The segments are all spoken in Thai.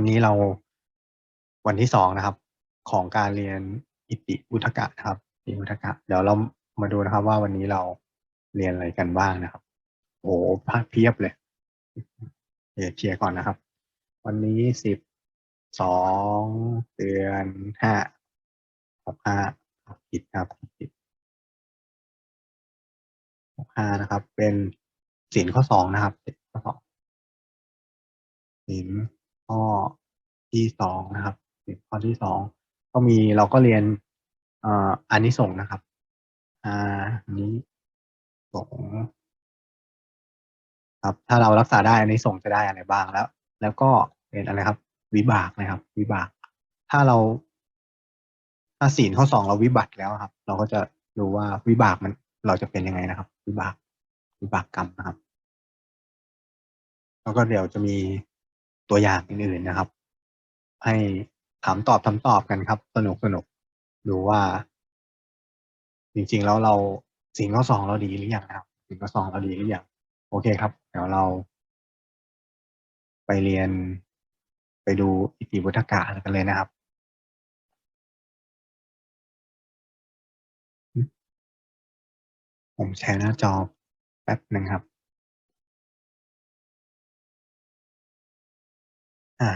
วันนี้เราวันที่สองนะครับ ของการเรียนอิติอุทกะนะครับอิติอุทกะ เดี๋ยวเรามาดูนะครับ ว่าวันนี้เราเรียนอะไรกันบ้างนะครับ โอ้โหภาพเพียบเลยเดี๋ยวเคลียร์ก่อนนะครับ วันนี้สิบสองเดือนห้าหกห้าผิดครับผิดหกห้านะครับ เป็นสินข้อสองนะครับสินข้อสองสิน ข้อที่สองนะครับสินข้อที่สองก็มีเราก็เรียนอ่ออานิสงส์นะครับอานิสงส์ครับ ถ้าเรารักษาได้อานิสงส์จะได้อะไรบ้างแล้ว แล้วก็เป็นอะไรครับ วิบากนะครับ วิบาก ถ้าเรา ถ้าศีลข้อสองเราวิบัติแล้วครับ เราก็จะรู้ว่าวิบากมันเราจะเป็นยังไงนะครับ วิบากวิบากกรรมนะครับ แล้วก็เดี๋ยวจะมี ตัวอย่างอื่นๆนะครับ ให้ถามตอบทำตอบกันครับ สนุกสนุกดูว่า จริงๆแล้วเราสิ่งข้อสองเราดีหรือยังนะครับ สิ่งข้อสองเราดีหรือยังโอเคครับ เดี๋ยวเรา ไปเรียนไปดูอิติวุฒกะกันเลยนะครับผมแชร์หน้าจอแป๊บหนึ่งครับ อ่า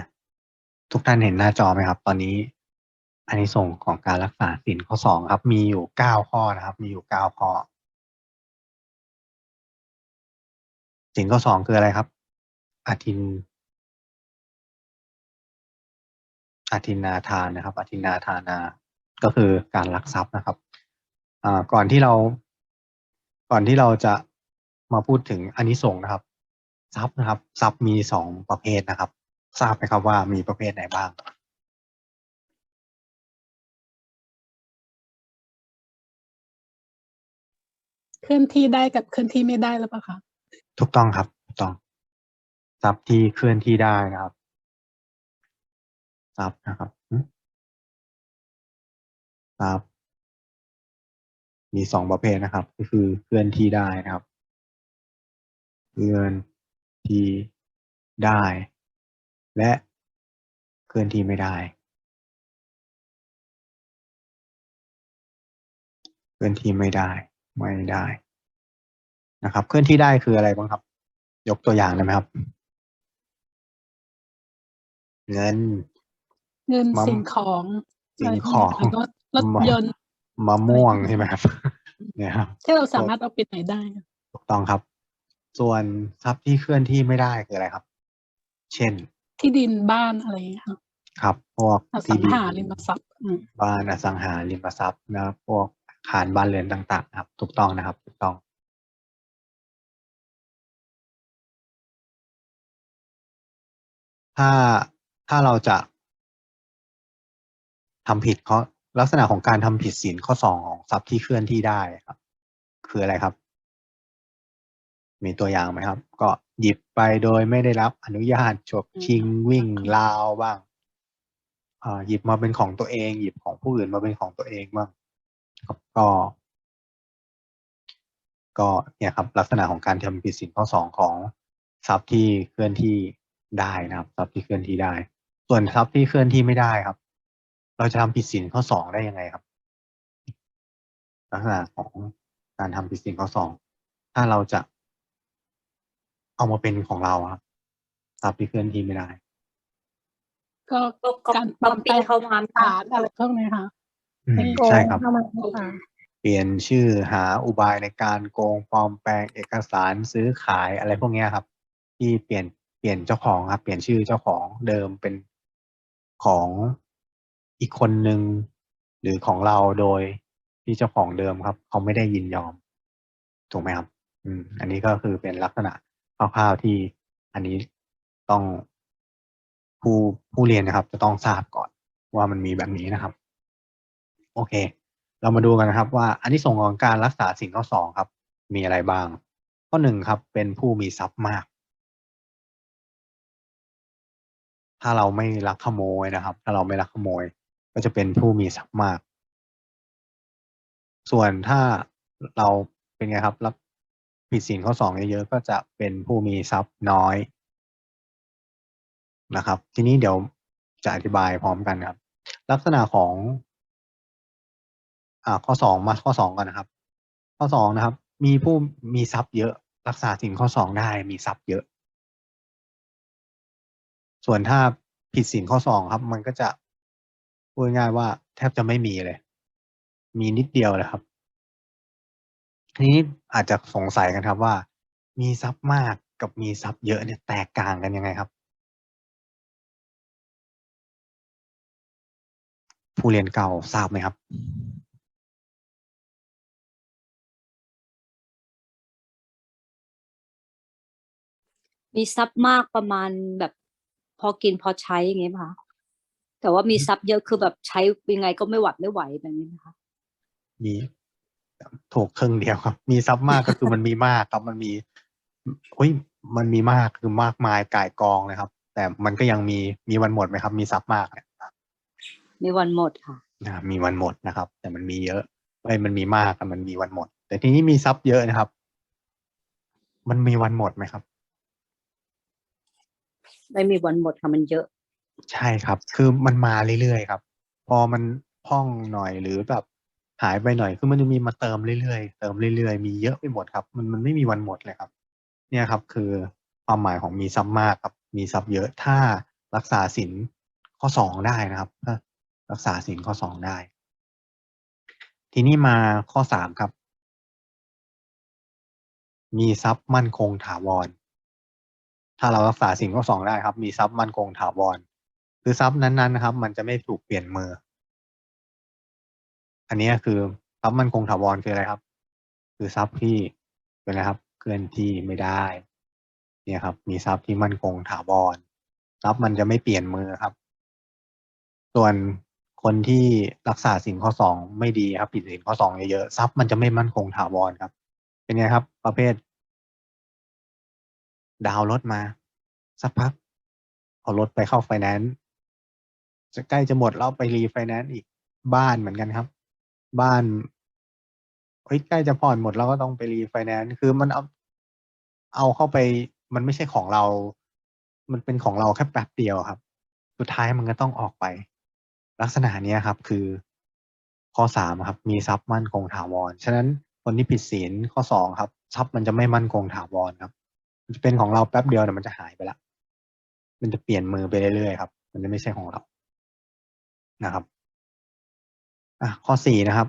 ทุกท่านเห็นหน้าจอไหมครับ ตอนนี้ อันนี้ส่งของการรักษาศีลข้อสองครับ มีอยู่เก้าข้อนะครับ มีอยู่เก้าข้อศีลข้อสองคืออะไรครับ อาทิน อาทินนาทานนะครับ อาทินนาทานา ก็คือการลักทรัพย์นะครับ อ่า ก่อนที่เรา ก่อนที่เราจะมาพูดถึงอานิสงส์นะครับทรัพย์นะครับทรัพย์มีสองประเภทนะครับ ทราบไหมครับว่ามีประเภทไหนบ้างเคลื่อนที่ได้กับเคลื่อนที่ไม่ได้หรือเปล่าคะถูกต้องครับถูกต้องทรัพย์ที่เคลื่อนที่ได้นะครับทรัพย์นะครับหึทรัพย์มีสองประเภทนะครับ ก็คือเคลื่อนที่ได้นะครับ เคลื่อนที่ได้ และเคลื่อนที่ไม่ได้ เคลื่อนที่ไม่ได้ ไม่ได้นะครับ เคลื่อนที่ได้คืออะไรบ้างครับ ยกตัวอย่างได้ไหมครับ เงิน เงินมะสิ่งของสิ่งของะไรพวกนี้ค่ะรถรถมะยนต์มะม่วงใช่ไหมครับเนี่ยครับที่เราสามารถเอาไปไหนได้อะถูกต้องครับ ส่วนทรัพย์ที่เคลื่อนที่ไม่ได้คืออะไรครับ เช่น ที่ดินบ้านอะไรอย่างเงี้ยค่ะครับ พวกอสัที่งดินหาริมทรัพย์อืมบ้านอสังหาริมทรัพย์นะครับพวกอาคารบ้านเรือนต่างๆครับ ถูกต้องนะครับ ถูกต้อง ถ้าถ้าเราจะทำผิดข้อลักษณะของการทำผิดศีลข้อสองของทรัพย์ที่เคลื่อนที่ได้ครับ คืออะไรครับ มีตัวอย่างไหมครับ ก็หยิบไปโดยไม่ได้รับอนุญาตฉกชิงวิ่งราวบ้างอ่าหยิบมาเป็นของตัวเอง หยิบของผู้อื่นมาเป็นของตัวเองบ้างก็ ก็เนี่ยครับ ลักษณะของการทำผิดศีลข้อสองของทรัพย์ที่เคลื่อนที่ได้นะครับทรัพย์ที่เคลื่อนที่ได้ ส่วนทรัพย์ที่เคลื่อนที่ไม่ได้ครับ เราจะทำผิดศีลข้อสองได้ยังไงครับ ลักษณะของการทำผิดศีลข้อสองถ้าเราจะ เอามาเป็นของเราครับทรัพย์ที่เคลื่อนที่ไม่ได้ ก็ก็ก็การปก๊ลออปมแปลปี้งเข้ามาฐานอะไรพวกนี้ค่ะอืมเป็นโกงใช่ครับเข้ามาค่ะเปลี่ยนชื่อหาอุบายในการโกงปลอมแปลงเอกสารซื้อขายอะไรพวกเนี้ยครับ ที่เปลี่ยนเปลี่ยนเจ้าของครับ เปลี่ยนชื่อเจ้าของเดิมเป็นของอีกคนหนึ่งหรือของเราโดยที่เจ้าของเดิมครับ เขาไม่ได้ยินยอม ถูกไหมครับ อืม อันนี้ก็คือเป็นลักษณะ คร่าวๆที่อันนี้ต้องผู้ผู้เรียนนะครับ จะต้องทราบก่อนว่ามันมีแบบนี้นะครับ โอเค เรามาดูกันนะครับ ว่าอันที่ส่งของการรักษาสิ่งข้อสองครับ มีอะไรบ้าง ข้อหนึ่งครับ เป็นผู้มีทรัพย์มาก ถ้าเราไม่ลักขโมยนะครับ ถ้าเราไม่ลักขโมย ก็จะเป็นผู้มีทรัพย์มาก ส่วนถ้าเราเป็นไงครับรับ ผิดศีลข้อสองเยอะๆก็จะเป็นผู้มีทรัพย์น้อยนะครับ ทีนี้เดี๋ยวจะอธิบายพร้อมกันครับ ลักษณะของอ่าข้อสองมาข้อสองก่อนนะครับ ข้อสองนะครับ มีผู้มีทรัพย์เยอะรักษาสินข้อสองได้มีทรัพย์เยอะ ส่วนถ้าผิดสินข้อสองครับ มันก็จะพูดง่ายว่าแทบจะไม่มีเลย มีนิดเดียวเลยครับ ทีนี้อาจจะสงสัยกันครับว่า มีทรัพย์มากกับมีทรัพย์เยอะเนี่ยแตกต่างกันยังไงครับ ผู้เรียนเก่าทราบไหมครับ มีทรัพย์มากประมาณแบบพอกินพอใช้อย่างเงี้ยป่ะคะแต่ว่ามีทรัพย์เยอะคือแบบใช้ยังไงก็ไม่หวัดไม่ไหวแบบนี้นะคะมี ถูกครึ่งเดียวครับ มีทรัพย์มากก็คือมันมีมากครับ มันมีเฮ้ยมันมีมากคือมากมายก่ายกองนะครับ แต่มันก็ยังมีมีวันหมดไหมครับ มีทรัพย์มากเนี่ยมีวันหมดค่ะนะมีวันหมดนะครับ แต่มันมีเยอะไอ้ยมันมีมากอะมันมีวันหมด แต่ทีนี้มีทรัพย์เยอะนะครับ มันมีวันหมดไหมครับ ไม่มีวันหมดค่ะมันเยอะ ใช่ครับ คือมันมาเรื่อยๆครับ พอมันพร่องหน่อยหรือแบบ หายไปหน่อย คือมันจะมีมาเติมเรื่อยๆ เติมเรื่อยๆ มีเยอะไปหมดครับ มันมันไม่มีวันหมดเลยครับ เนี่ยครับคือความหมายของมีทรัพย์มากครับ มีทรัพย์เยอะ ถ้ารักษาสินข้อสองได้นะครับรักษาสินข้อสองได้ ทีนี้มาข้อสามครับ มีทรัพย์มั่นคงถาวร ถ้าเรารักษาสิ่งข้อสองได้ครับ มีทรัพย์มั่นคงถาวร คือทรัพย์นั้นๆนะครับ มันจะไม่ถูกเปลี่ยนมือ อันนี้คือทรัพย์มันคงถาวรคืออะไรครับ คือทรัพย์ที่เป็นอะไรครับ เคลื่อนที่ไม่ได้ เนี่ยครับ มีทรัพย์ที่มั่นคงถาวรทรัพย์มันจะไม่เปลี่ยนมือครับ ส่วนคนที่รักษาสินข้อสองไม่ดีครับผิดสินข้อสองเยอะๆทรัพย์มันจะไม่มั่นคงถาวรครับ เป็นไงครับ ประเภท ดาวรถมา สักพักเอารถไปเข้าไฟแนนซ์จะใกล้จะหมดแล้วไปรีไฟแนนซ์อีกบ้านเหมือนกันครับ บ้านเฮ้ยใกล้จะผ่อนหมดแล้วก็ต้องไปรีไฟแนนซ์คือมันเอาเอาเข้าไป มันไม่ใช่ของเรา มันเป็นของเราแค่แป๊บเดียวครับ สุดท้ายมันก็ต้องออกไป ลักษณะเนี้ยครับ คือข้อสามครับ มีทรัพย์มั่นคงถาวรฉะนั้นคนที่ผิดศีลข้อสองครับทรัพย์มันจะไม่มั่นคงถาวรครับ มันจะเป็นของเราแป๊บเดียวเดี๋ยวมันจะหายไปละมันจะเปลี่ยนมือไปเรื่อยๆครับ มันจะไม่ใช่ของเรานะครับ อะข้อสี่นะครับ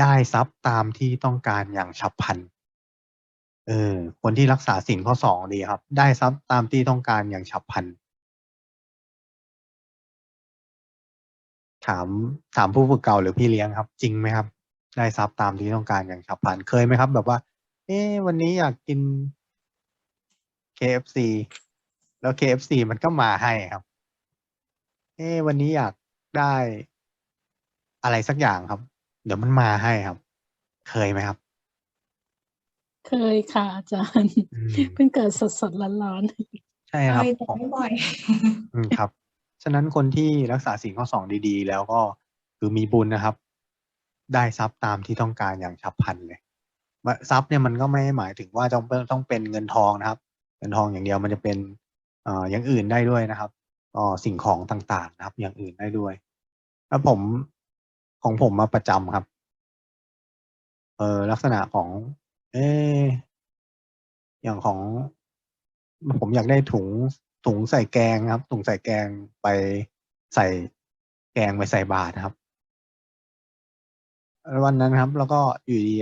ได้ทรัพย์ตามที่ต้องการอย่างฉับพลันเออคนที่รักษาสินข้อสองดีครับ ได้ทรัพย์ตามที่ต้องการอย่างฉับพลันถามถามผู้ฝึกเก่าหรือพี่เลี้ยงครับ จริงไหมครับ ได้ทรัพย์ตามที่ต้องการอย่างฉับพลันเคยไหมครับ แบบว่า เอ๊ะวันนี้อยากกิน KFC แล้ว KFC มันก็มาให้ครับ เอ๊ะวันนี้อยากได้ อะไรสักอย่างครับ เดี๋ยวมันมาให้ครับ เคยไหมครับ เคยค่ะอาจารย์ อืม เพิ่งเกิดสดสดๆร้อนใช่ครับใช่แต่ของ ไม่บ่อย อืมครับ ฉะนั้นคนที่รักษาสิ่งข้อสองดีๆ แล้วก็คือมีบุญนะครับ ได้ทรัพย์ตามที่ต้องการอย่างฉับพลันเลยว่าทรัพย์เนี่ยมันก็ไม่ได้หมายถึงว่าต้องเป็นต้องเป็นเงินทองนะครับ เงินทองอย่างเดียวมันจะเป็นเอ่ออย่างอื่นได้ด้วยนะครับก็สิ่งของต่างๆนะครับ อย่างอื่นได้ด้วย แล้วผม ของผมมาประจำครับ เออลักษณะของ เอออย่างของ ผมอยากได้ถุงถุงใส่แกงครับ ถุงใส่แกงไปใส่แกงไปใส่บาตรครับ วันนั้นครับ แล้วก็อยู่ดี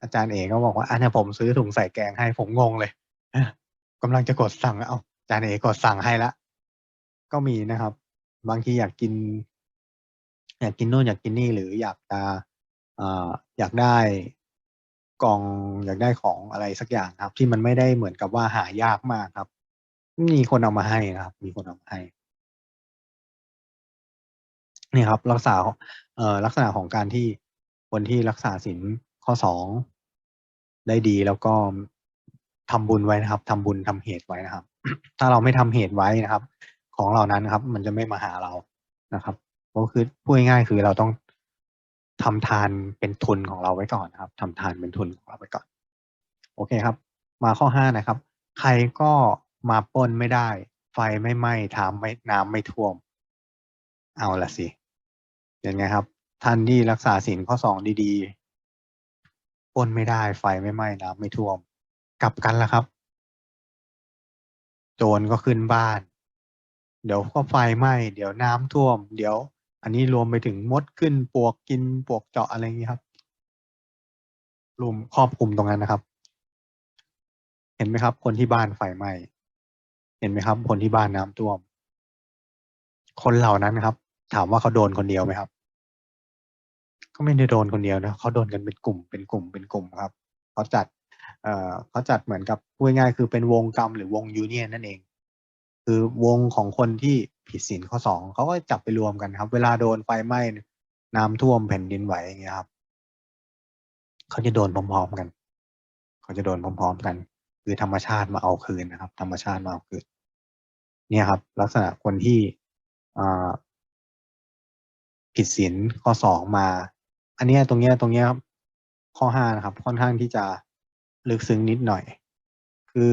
อาจารย์เอกก็บอกว่าอะเนี่ยผมซื้อถุงใส่แกงให้ผมงงเลยอะกำลังจะกดสั่งเอาอาจารย์เอกกดสั่งให้ละก็มีนะครับ บางทีอยากกิน อยากกินโน่นอยากกินนี่หรืออยากจะอยากได้กล่องอยากได้ของอะไรสักอย่างครับ ที่มันไม่ได้เหมือนกับว่าหายากมากครับ มีคนเอามาให้นะครับ มีคนเอามาให้นี่ครับ รักษาเอ่อลักษณะของการที่คนที่รักษาศีลข้อสองได้ดีแล้วก็ทำบุญไว้นะครับทำบุญทำเหตุไว้นะครับ ถ้าเราไม่ทำเหตุไว้นะครับ ของเหล่านั้นนะครับ มันจะไม่มาหาเรานะครับ ก็คือพูดง่ายๆคือเราต้องทำทานเป็นทุนของเราไว้ก่อนครับทำทานเป็นทุนของเราไว้ก่อน โอเคครับ มาข้อห้านะครับ ใครก็มาป้นไม่ได้ ไฟไม่ไหม้ทามไม่น้ำไม่ท่วม เอาละสิเป็นไงครับ ท่านที่รักษาศีลข้อสองดีๆป้นไม่ได้ ไฟไม่ไหม้น้ำไม่ท่วม กลับกันละครับ โจรก็ขึ้นบ้าน เดี๋ยวก็ไฟไหม้เดี๋ยวน้ำท่วม เดี๋ยว อันนี้รวมไปถึงมดขึ้นปวกกินปวกเจาะอะไรอย่างนี้ครับ รวมครอบคลุมตรงนั้นนะครับ เห็นไหมครับ คนที่บ้านไฟไหม้เห็นไหมครับ คนที่บ้านน้ำท่วม คนเหล่านั้นครับ ถามว่าเขาโดนคนเดียวไหมครับ ก็ไม่ได้โดนคนเดียวนะเขาโดนกันเป็นกลุ่มเป็นกลุ่มเป็นกลุ่มครับเขาจัดเอ่อเขาจัดเหมือนกับพูดง่ายๆคือเป็นวงกรรมหรือวงยูเนียนนั่นเอง คือวงของคนที่ ผิดศีลข้อสองเขาก็จับไปรวมกันครับ เวลาโดนไฟไหม้น้ำท่วมแผ่นดินไหวอย่างเงี้ยครับเขาจะโดนพร้อมๆกันเขาจะโดนพร้อม ๆ กัน คือธรรมชาติมาเอาคืนนะครับ ธรรมชาติมาเอาคืนเนี่ยครับ ลักษณะคนที่ผิดศีลข้อสองมา อันเนี้ยตรงเนี้ยตรงเนี้ยครับข้อห้านะครับ ค่อนข้างที่จะลึกซึ้งนิดหน่อย คือ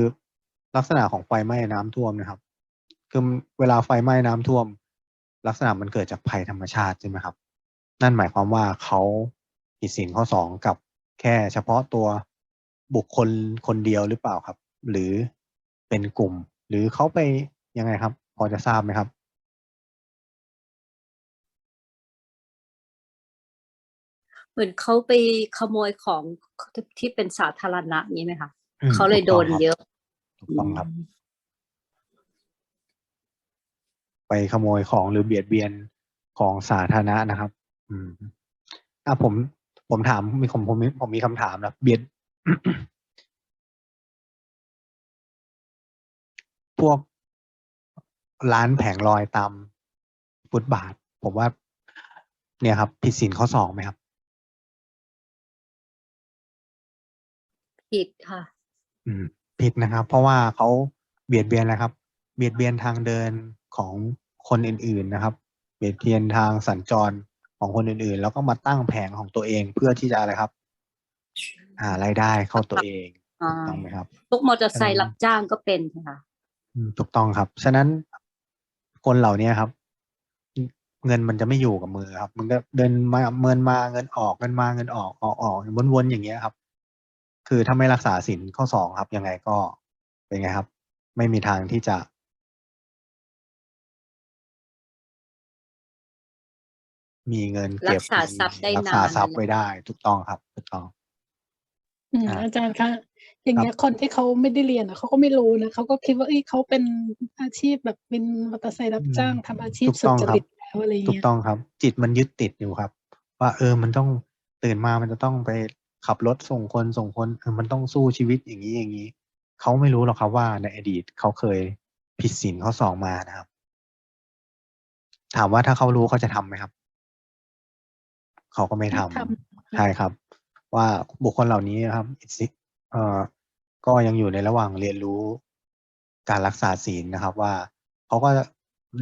ลักษณะของไฟไหม้น้ำท่วมนะครับ คือเวลาไฟไหม้น้ำท่วม ลักษณะมันเกิดจากภัยธรรมชาติใช่ไหมครับ นั่นหมายความว่าเขาผิดศีลข้อสองกับแค่เฉพาะตัวบุคคลคนเดียวหรือเปล่าครับ หรือเป็นกลุ่ม หรือเขาไปยังไงครับ พอจะทราบไหมครับเหมือนเขาไปขโมยของที่เป็นสาธารณะนี้ไหมคะอืมเขาเลยโดนถูกต้องครับเยอะถูกต้องครับ ไปขโมยของหรือเบียดเบียนของสาธารณะนะครับ อืมอะผมผมถามมีผมผมมีผมมีคำถามนะเบียด พวกร้านแผงลอยตามฟุตบาท ผมว่า เนี่ยครับ ผิดศีลข้อสองไหมครับ ผิดค่ะ อืม ผิดนะครับ เพราะว่าเขาเบียดเบียนอะไรครับ เบียดเบียนทางเดินของ คนอื่นๆนะครับเบียดเบียนทางสัญจรของคนอื่นๆ แล้วก็มาตั้งแผงของตัวเองเพื่อที่จะอะไรครับ หารายได้เข้าตัวเองอ่าถูกต้องไหมครับพวกมอเตอร์ไซค์รับจ้างก็เป็นใช่ไหมคะอืมถูกต้องครับ ฉะนั้นคนเหล่านี้ครับ เงินมันจะไม่อยู่กับมือครับ มันก็เดินมาเงินมาเงินออกเงินมาเงินออกออกออกวนๆอย่างเงี้ยครับ คือถ้าไม่รักษาศีลข้อสองครับ ยังไงก็เป็นไงครับ ไม่มีทางที่จะ มีเงินเก็บรักษาทรัพย์ได้รักนาษานทรัพย์ไว้ได้ถูกต้องครับถูกต้อง อืมอ่าอาจารย์คะอย่างเงี้ยคนที่เขาไม่ได้เรียนอะเขาก็ไม่รู้นะเขาก็คิดว่าเอ้ยเขาเป็นอาชีพแบบเป็นมอเตอร์ไซค์รับจ้างทำอาชีพถูกสุต้องจครับ ริตแล้วอะไรถูกเงี้ยต้องครับ จิตมันยึดติดอยู่ครับ ว่าเออมันต้องตื่นมามันจะต้องไปขับรถส่งคนส่งคนเออมันต้องสู้ชีวิตอย่างนี้อย่างนี้เขาไม่รู้หรอกครับว่าในอดีตเขาเคยผิดศีลข้อสองมานะครับ ถามว่าถ้าเขารู้เขาจะทำไหมครับ เขาก็ไม่ทำไม่ทำใช่ครับ ว่าบุคคลเหล่านี้นะครับอิสิเอ่อก็ยังอยู่ในระหว่างเรียนรู้การรักษาศีลนะครับ ว่าเขาก็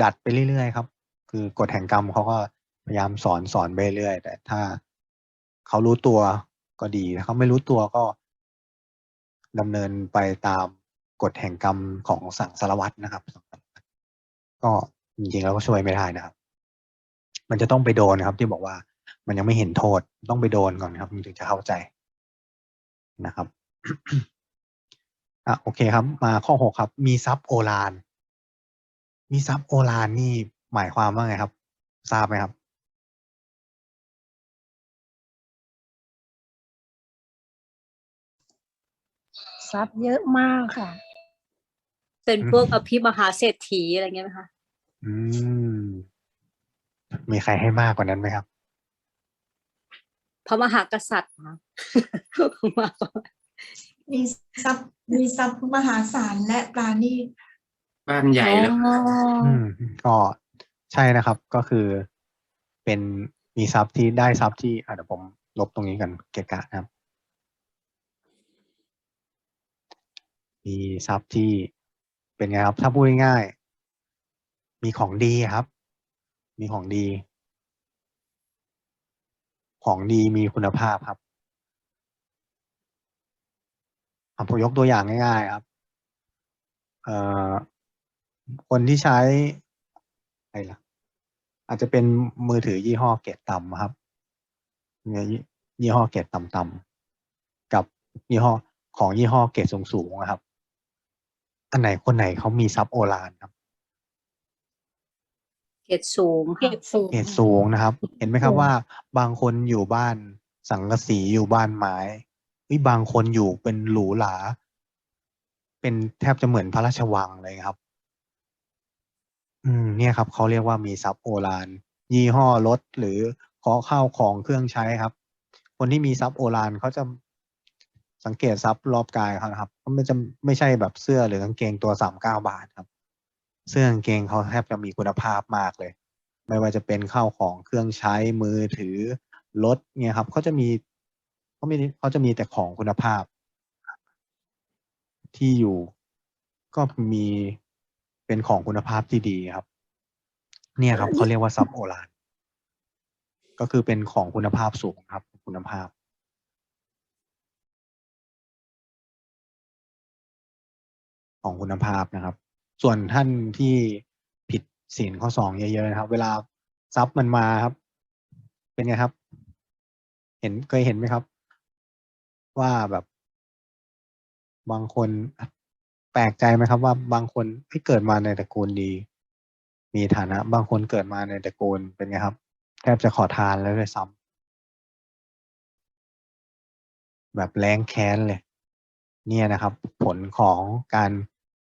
ดัดไปเรื่อยๆครับ คือกฎแห่งกรรมเขาก็พยายามสอนสอนไปเรื่อยแต่ถ้าเขารู้ตัวก็ดีถ้าเขาไม่รู้ตัวก็ดำเนินไปตามกฎแห่งกรรมของสังสารวัตรนะครับ ก็จริงๆแล้วก็ช่วยไม่ได้นะครับ มันจะต้องไปโดนนะครับ ที่บอกว่า มันยังไม่เห็นโทษต้องไปโดนก่อนครับมันถึงจะเข้าใจนะครับอะโอเคครับ มาข้อหกครับ มีทรัพย์โอฬารมีทรัพย์โอฬารนี่หมายความว่าไงครับ ทราบไหมครับทรัพย์เยอะมากค่ะ เป็นพวกอภิมหาเศรษฐีอะไรเงี้ยไหมคะ อืม มีใครให้มากกว่านั้นไหมครับ พระมหากษัตริย์ค่ะมากกว่ามีทรัพย์มีทรัพย์มหาศาลและปราณีตบ้านใหญ่แล้วอ๋ออืมก็ใช่นะครับก็คือเป็นมีทรัพย์ที่ได้ทรัพย์ที่อะเดี๋ยวผมลบตรงนี้กันเกะกะนะครับ มีทรัพย์ที่เป็นไงครับ ถ้าพูดง่ายๆมีของดีครับ มีของดี ของดีมีคุณภาพครับผมยกตัวอย่างง่ายๆครับคนที่ใช้อะไรล่ะ อาจจะเป็นมือถือยี่ห้อเกรดต่ำครับเนี่ยยี่ยี่ห้อเกรดต่ำๆกับยี่ห้อของยี่ห้อเกรดสูงๆนะครับ อันไหนคนไหนเขามีซับโอลานครับ เกรดสูงเกรค่ะดสูงเกรดสูงนะครับ เห็นไหมครับสูงว่า บางคนอยู่บ้านสังกะสีอยู่บ้านไม้เฮ้ยบางคนอยู่เป็นหรูหราเป็นแทบจะเหมือนพระราชวังเลยครับ อืม เนี่ยครับเขาเรียกว่ามีซับโอลานยี่ห้อรถหรือขอข้าวของเครื่องใช้ครับ คนที่มีซับโอลานเขาจะสังเกตซับรอบกายเขานะครับเขาไม่จะไม่ใช่แบบเสื้อหรือกางเกงตัวสามเก้าบาทครับ เสื้อกางเกงเขาแทบจะมีคุณภาพมากเลย ไม่ว่าจะเป็นข้าวของเครื่องใช้มือถือรถเนี่ยครับเขาจะมีเขามีเขาจะมีแต่ของคุณภาพ ที่อยู่ก็มีเป็นของคุณภาพที่ดีครับ เนี่ยครับเขาเรียกว่าซับโอลานก็คือเป็นของคุณภาพสูงครับ คุณภาพของคุณภาพนะครับ ส่วนท่านที่ผิดศีลข้อสองเยอะๆนะครับ เวลาซับมันมาครับ เป็นไงครับ เห็นเคยเห็นไหมครับ ว่าแบบ บางคนแปลกใจไหมครับ ว่าบางคนที่เกิดมาในตระกูลดี มีฐานะ บางคนเกิดมาในตระกูลเป็นไงครับ แทบจะขอทานแล้วด้วยซ้ำแบบแรงแค้นเลย เนี่ยนะครับ ผลของการ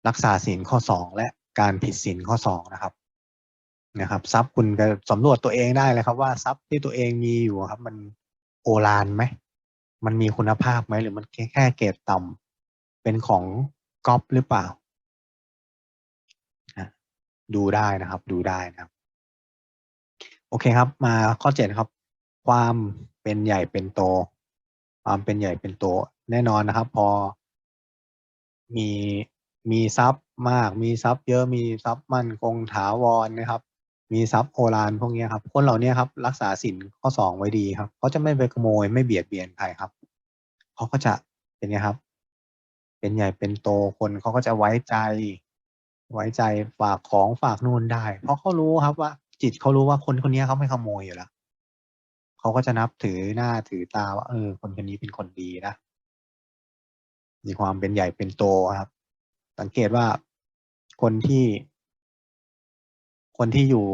รักษาศีลข้อสองและการผิดศีลข้อสองนะครับนะครับทรัพย์คุณก็สำรวจตัวเองได้เลยครับ ว่าทรัพย์ที่ตัวเองมีอยู่ครับ มันโอฬารไหมมันมีคุณภาพไหมหรือมันแค่แค่เกรดต่ำเป็นของก๊อปหรือเปล่า ดูได้นะครับ ดูได้นะครับ โอเคครับ มาข้อเจ็ดครับ ความเป็นใหญ่เป็นโต ความเป็นใหญ่เป็นโต แน่นอนนะครับ พอมี มีทรัพย์มาก มีทรัพย์เยอะมีทรัพย์มั่นคงถาวรนะครับ มีทรัพย์โอฬารพวกนี้ครับคนเหล่านี้ครับรักษาศีลข้อสองไว้ดีครับเขาจะไม่ไปขโมยไม่เบียดเบียนใครครับเขาก็จะเป็นไงครับ เป็นใหญ่เป็นโตคนเขาก็จะไว้ใจ ไว้ใจฝากของฝากนู่นได้ เพราะเขารู้ครับว่า จิตเขารู้ว่าคนคนนี้เขาไม่ขโมยอยู่แล้วเขาก็จะนับถือหน้าถือตาว่าเออ คนคนนี้เป็นคนดีนะมีความเป็นใหญ่เป็นโตครับ สังเกตว่าคนที่ คนที่อยู่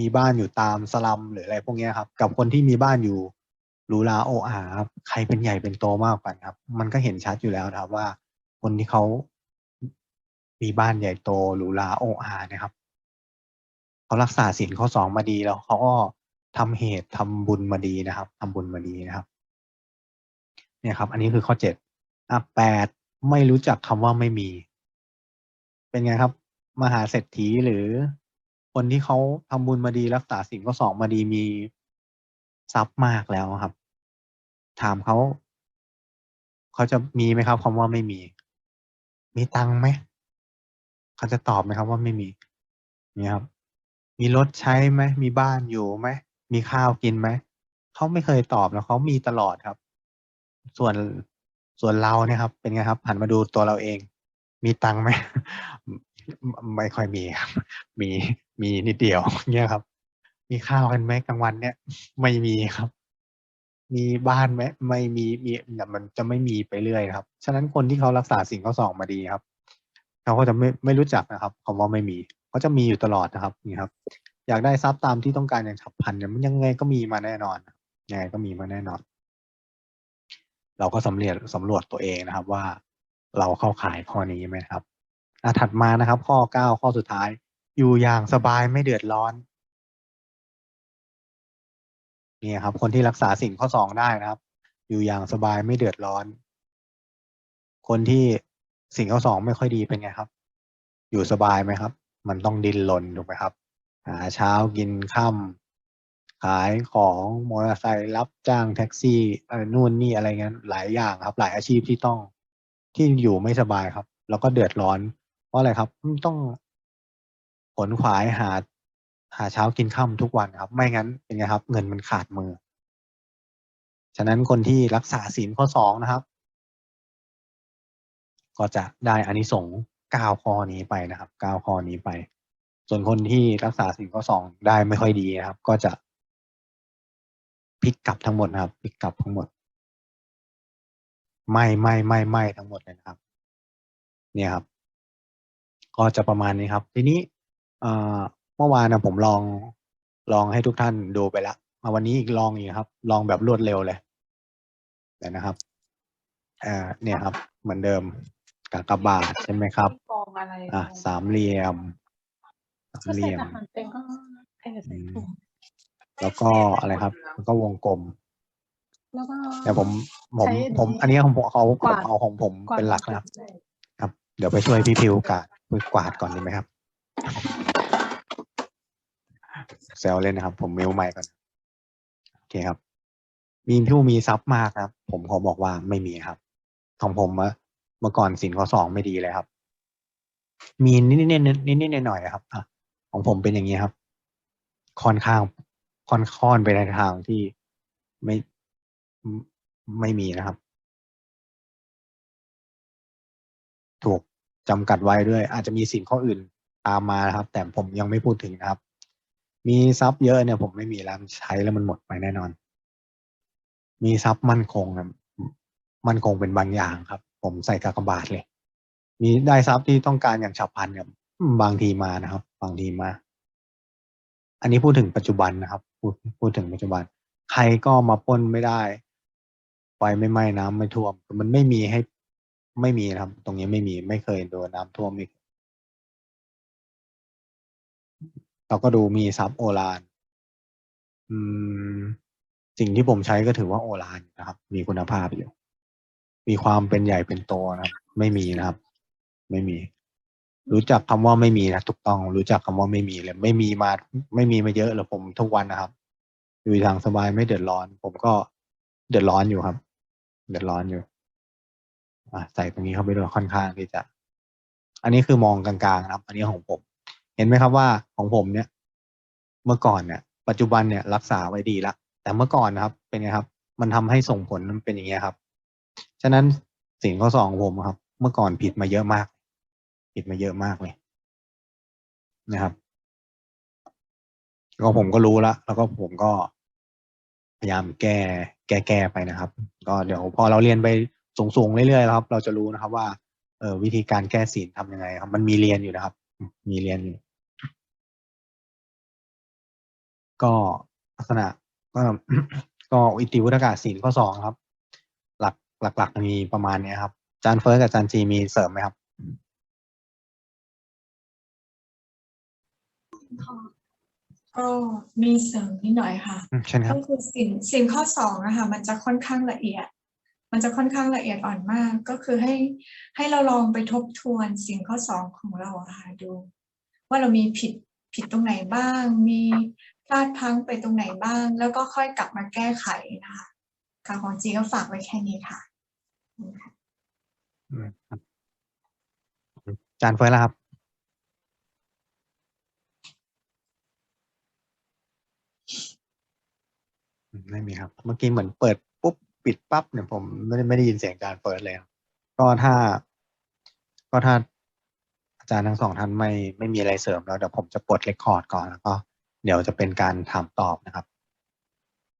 มีบ้านอยู่ตามสลัมหรืออะไรพวกนี้ครับ กับคนที่มีบ้านอยู่หรูหราโออาครับใครเป็นใหญ่เป็นโตมากกว่าครับ มันก็เห็นชัดอยู่แล้วครับว่า คนที่เขามีบ้านใหญ่โตหรูหราโออานะครับเขารักษาศีลข้อสองมาดีแล้วเขาก็ทำเหตุทำบุญมาดีนะครับทำบุญมาดีนะครับ เนี่ยครับ อันนี้คือข้อเจ็ดอะแปดไม่รู้จักคำว่าไม่มี เป็นไงครับ มหาเศรษฐีหรือคนที่เขาทำบุญมาดีรักษาสิ่งข้อสองมาดีมีทรัพย์มากแล้วครับ ถามเขาเขาจะมีไหมครับคำว่าไม่มี มีตังไหมเขาจะตอบไหมครับว่าไม่มีนี่ครับ มีรถใช้ไหมมีบ้านอยู่ไหมมีข้าวกินไหมเขาไม่เคยตอบแล้วเขามีตลอดครับ ส่วนส่วนเราเนี่ยครับ เป็นไงครับหันมาดูตัวเราเอง มีตังไหมไม่ค่อยมีครับ มีมีนิดเดียวเนี่ยครับ มีข้าวกันไหมกลางวันเนี่ย ไม่มีครับ มีบ้านไหมไม่มีมีแต่มันจะไม่มีไปเรื่อยครับ ฉะนั้นคนที่เขารักษาสิ่งข้อสองมาดีครับเขาก็จะไม่ไม่รู้จักนะครับคำว่าไม่มีเขาจะมีอยู่ตลอดนะครับนี่ครับ อยากได้ทรัพย์ตามที่ต้องการอย่างฉับพลันเนี่ยมันยังไงก็มีมาแน่นอนยังไงก็มีมาแน่นอน เราก็สำรวจสำรวจตัวเองนะครับว่า เราเข้าขายข้อนี้ไหมครับอะถัดมานะครับ ข้อเก้าข้อสุดท้าย อยู่อย่างสบายไม่เดือดร้อนนี่ครับ คนที่รักษาสิ่งข้อสองได้นะครับ อยู่อย่างสบายไม่เดือดร้อน คนที่สิ่งข้อสองไม่ค่อยดีเป็นไงครับ อยู่สบายไหมครับ มันต้องดิ้นรนถูกไหมครับ หาเช้ากินค่ำขายของมอเตอร์ไซค์รับจ้างแท็กซี่นู่นนี่อะไรเงี้ยหลายอย่างครับ หลายอาชีพที่ต้อง ที่อยู่ไม่สบายครับ แล้วก็เดือดร้อน เพราะอะไรครับต้องขนขวายหา หาเช้ากินค่ำทุกวันครับ ไม่งั้นเป็นไงครับ เงินมันขาดมือ ฉะนั้นคนที่รักษาศีลข้อสองนะครับ ก็จะได้อานิสงส์เก้าข้อนี้ไปนะครับเก้าข้อนี้ไป ส่วนคนที่รักษาสิ่งข้อสองได้ไม่ค่อยดีนะครับ ก็จะพลิกกลับทั้งหมดนะครับพลิกกลับทั้งหมด ไม่ไม่ไม่ไม่ทั้งหมดเลยนะครับ เนี่ยครับ ก็จะประมาณนี้ครับ ทีนี้เอ่อเมื่อวานนะผมลองลองให้ทุกท่านดูไปแล้วมาวันนี้อีกลองอีกครับ ลองแบบรวดเร็วเลยเดี๋ยวนะครับเอ่อเนี่ยครับ เหมือนเดิมกากบาทใช่ไหมครับกองอะไรอะสามเหลี่ยมสามก็เหใส่ลี่ยมทหารเต็มก็ใส่ใส่ถุงแล้วก็อะไรครับแล้วก็วงกลม แล้วก็แต่ผมผมใช้ผมอันนี้อันนี้ของผมเขากผมวาดเอาของผมกวาดเป็นหลักนะครับ ครับ เดี๋ยวไปช่วยพี่พิวกวาดไปกวาดก่อนดีไหมครับแซวเล่นนะครับ ผมมิวใหม่ก่อนโอเคครับ มีผู้มีทรัพย์มากครับ ผมขอบอกว่าไม่มีครับ ของผมอะเมื่อก่อนสินข้อสองไม่ดีเลยครับ มีนิดนิดนิดนิดนิดหน่อยๆครับอะของผมเป็นอย่างนี้ครับ ค่อนข้างค่อนค่อนไปในทางที่ไม่ ไม่มีนะครับ ถูกจำกัดไว้ด้วย อาจจะมีสินข้ออื่นตามมานะครับ แต่ผมยังไม่พูดถึงนะครับ มีทรัพย์เยอะเนี่ยผมไม่มีแล้วใช้แล้วมันหมดไปแน่นอน มีทรัพย์มั่นคงนะมั่นคงเป็นบางอย่างครับ ผมใส่กากบาทเลย มีได้ทรัพย์ที่ต้องการอย่างฉับพลันเนี่ยบางทีมานะครับ บางทีมา อันนี้พูดถึงปัจจุบันนะครับ พูดพูดถึงปัจจุบัน ใครก็มาป้นไม่ได้ ไฟไม่ไหม้น้ำไม่ท่วม มันไม่มีให้ไม่มีนะครับ ตรงนี้ไม่มีไม่เคยโดนน้ำท่วมอีกเราก็ดูมีซับโอลานอืมสิ่งที่ผมใช้ก็ถือว่าโอลานนะครับ มีคุณภาพอยู่ มีความเป็นใหญ่เป็นโตนะครับ ไม่มีนะครับ ไม่มี รู้จักคำว่าไม่มีนะถูกต้อง รู้จักคำว่าไม่มีเลยไม่มีมาไม่มีมาเยอะหรอผมทุกวันนะครับ อยู่ทางสบายไม่เดือดร้อน ผมก็เดือดร้อนอยู่ครับ เดือดร้อนอยู่อะใส่ตรงนี้เข้าไปด้วยค่อนข้างที่จะ อันนี้คือมองกลางๆนะครับ อันนี้ของผม เห็นไหมครับว่าของผมเนี่ย เมื่อก่อนเนี่ย ปัจจุบันเนี่ยรักษาไว้ดีละแต่เมื่อก่อนนะครับ เป็นไงครับ มันทำให้ส่งผลมันเป็นอย่างเงี้ยครับ ฉะนั้นสิ่งข้อสองของผมครับ เมื่อก่อนผิดมาเยอะมาก ผิดมาเยอะมากเลยนะครับก็ผมก็รู้ละแล้วก็ผมก็พยายามแก้ แก้แก้ไปนะครับ ก็เดี๋ยวพอเราเรียนไปสูงๆเรื่อยๆแล้วครับ เราจะรู้นะครับว่าเออวิธีการแก้ศีลทำยังไงครับ มันมีเรียนอยู่นะครับ มีเรียนอยู่ก็ลักษณะก็ก็อิติวุฒกาศีลข้อสองครับ หลักหลักๆมีประมาณเนี้ครับจารย์เฟิร์สกับจารย์จีมีเสริมไหมครับ ก็มีเสริมนิดหน่อยค่ะ อืมเช่นครัก็บ คือสินสินข้อสองนะคะมันจะค่อนข้างละเอียด มันจะค่อนข้างละเอียดอ่อนมาก ก็คือให้ให้เราลองไปทบทวนสินข้อสองของเราอะค่ะดู ว่าเรามีผิดผิดตรงไหนบ้าง มีพลาดพลั้งไปตรงไหนบ้าง แล้วก็ค่อยกลับมาแก้ไขนะคะค่ะของจีก็ฝากไว้แค่นี้ค่ะ อืมครับอาจารย์เฟิร์สแล้วครับ ไม่มีครับ เมื่อกี้เหมือนเปิดปุ๊บปิดปั๊บเนี่ยผมไม่ได้ไม่ได้ยินเสียงการเฟิร์สเลยครับก็ถ้า ก็ถ้าอาจารย์ทั้งสองท่านไม่ไม่มีอะไรเสริมแล้วเดี๋ยวผมจะปลดเรคคอร์ดก่อนแล้วก็เดี๋ยวจะเป็นการถามตอบนะครับ